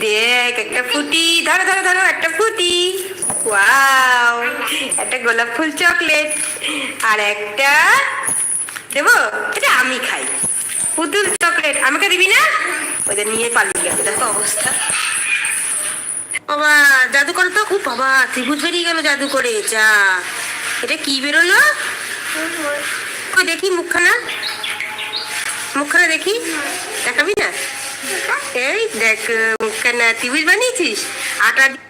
দেখ একটা ফুটি ধরো ধরো ধরো একটা ফুটি। ওয়াও একটা গোলাপ ফুল চকলেট। আর একটা দেবো এটা আমি খাই। পুতুল চকলেট আমাকে দিবি না? ওদের নিয়ে পালিয়ে গেল দেখো অবস্থা। বাবা জাদু করে তো খুব বাবা ত্রিভুজ বেরিয়ে গেল জাদু করে যা। এটা কি বেরোলো? দেখি মুখখানা। মুখখানা দেখি? দেখাবি না? এই দেখ মুখখানা ত্রিভুজ বানিয়েছিস আটা দি-